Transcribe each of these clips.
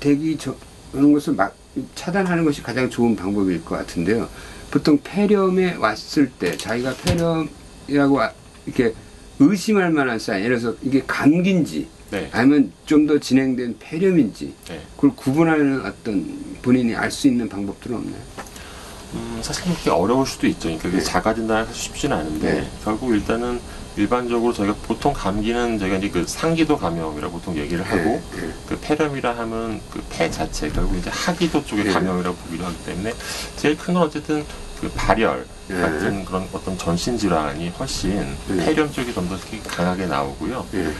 되기 저- 하는 것을 막 차단하는 것이 가장 좋은 방법일 것 같은데요. 보통 폐렴에 왔을 때 자기가 폐렴이라고 와- 이렇게 의심할 만한 사인, 예를 들어서 이게 감기인지 네. 아니면 좀 더 진행된 폐렴인지 네. 그걸 구분하는 어떤 본인이 알 수 있는 방법들은 없나요? 음, 사실 그렇게 어려울 수도 있죠. 그러니까 그게 네. 진단을 사실 쉽지는 않은데 네. 결국 일단은 일반적으로 저희가 보통 감기는 저희가 이제 그 상기도 감염이라고 보통 얘기를 하고 네, 네. 그 폐렴이라 하면 그 폐 자체 결국 이제 하기도 쪽의 네. 감염이라고 보기도 하기 때문에 제일 큰 건 어쨌든 그 발열 네. 같은 그런 어떤 전신 질환이 훨씬 네. 폐렴 쪽이 좀 더 강하게 나오고요. 네.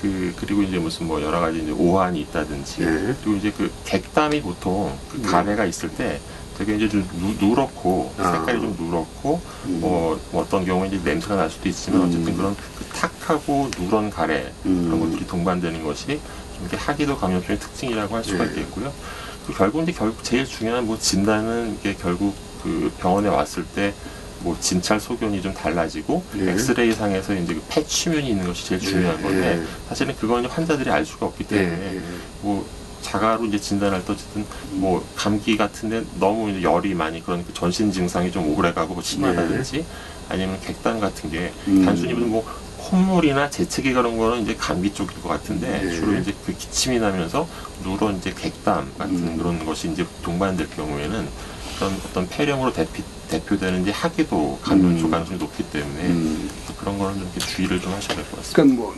그 그리고 이제 무슨 뭐 여러 가지 이제 오한이 있다든지 네. 그리고 이제 그 객담이 보통 그 네. 가래가 있을 때 되게 이제 좀 누, 누렇고 아. 색깔이 좀 누렇고 음. 뭐, 뭐 어떤 경우에 이제 냄새가 날 수도 있지만 음. 어쨌든 그런 그 탁하고 누런 가래 음. 그런 것들이 동반되는 것이 좀 이렇게 하기도 감염증의 특징이라고 할 수가 네. 있겠고요. 그 결국 이제 결국 제일 중요한 뭐 진단은 이게 결국 그 병원에 왔을 때 뭐 진찰 소견이 좀 달라지고 네. 엑스레이 상에서 이제 그 폐취면이 있는 것이 제일 중요한 네. 건데 네. 사실은 그거는 환자들이 알 수가 없기 때문에 네. 뭐 자가로 이제 진단할 때 어쨌든 뭐 감기 같은데 너무 열이 많이 그런 그 전신 증상이 좀 오래가고 뭐 심하다든지 아니면 객단 같은 게 네. 음. 단순히 무슨 뭐 콧물이나 재채기 그런 거는 이제 감기 쪽일 것 같은데 네. 주로 이제 그 기침이 나면서 누런 이제 객담 같은 음. 그런 것이 이제 동반될 경우에는 그런 어떤 폐렴으로 대피, 대표되는 이제 하기도 감염 쪽 음. 가능성이 높기 때문에 음. 그런 거는 좀 이렇게 주의를 좀 하셔야 될 것 같습니다. 그러니까 뭐,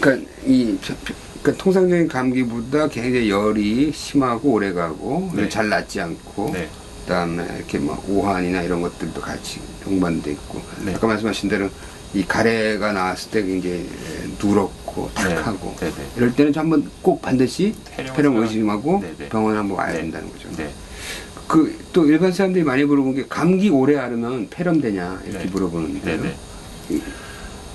그러니까 이 저- 그러니까 통상적인 감기보다 굉장히 열이 심하고 오래가고 네. 잘 낫지 않고 네, 그다음에 이렇게 뭐 오한이나 이런 것들도 같이 동반돼 있고 네. 아까 말씀하신 대로 이 가래가 나왔을 때 굉장히 누렇고 탁하고 네, 네. 이럴 때는 한번 꼭 반드시 폐렴 의심하고 네, 네. 병원 한번 와야 네. 된다는 거죠. 네. 그또 일반 사람들이 많이 물어본 게 감기 오래 앓으면 폐렴 되냐 이렇게 네. 물어보는데요.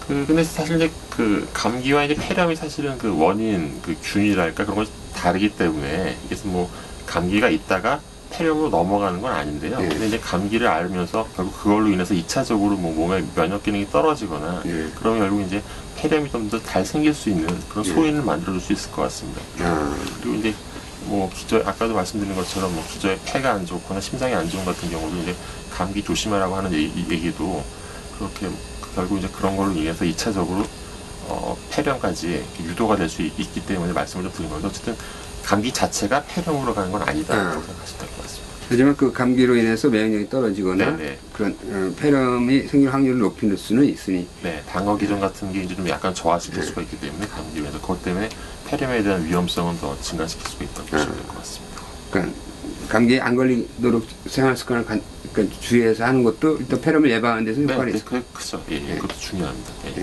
그 근데 사실 이제 그 감기와 이제 폐렴이 사실은 그 원인 그 균이랄까 그런 것이 다르기 때문에 이게 뭐 감기가 있다가 폐렴으로 넘어가는 건 아닌데요. 네. 근데 이제 감기를 앓으면서 결국 그걸로 인해서 2차적으로 뭐 몸의 면역 기능이 떨어지거나 예. 그러면 결국 이제 폐렴이 좀 더 잘 생길 수 있는 그런 네. 소인을 만들어줄 수 있을 것 같습니다. 아, 그리고 이제 뭐 기저 아까도 말씀드린 것처럼 뭐 기저에 폐가 안 좋거나 심장이 안 좋은 같은 경우도 이제 감기 조심하라고 하는 얘기, 얘기도 그렇게 결국 이제 그런 걸로 인해서 2차적으로 어, 폐렴까지 유도가 될 수 있기 때문에 말씀을 좀 드린 거예요. 어쨌든 감기 자체가 폐렴으로 가는 건 아니다라고 네. 아. 생각하시면 될 것 같습니다. 하지만 그 감기로 인해서 면역력이 떨어지거나 네네. 그런 어, 폐렴이 생길 확률을 높일 수는 있으니 네, 방어 기전 같은 게 이제 좀 약간 저하시킬 네. 수가 있기 때문에 감기로 인해서 그것 때문에 폐렴에 대한 위험성은 더 증가시킬 수가 있다고 보시면 네. 될것 같습니다. 그러니까 감기에 안 걸리도록 생활 습관을 그러니까 주의해서 하는 것도 일단 폐렴을 예방하는 데서 네, 효과가 네, 있을 그 크죠. 예, 예, 네. 그것도 중요합니다. 예.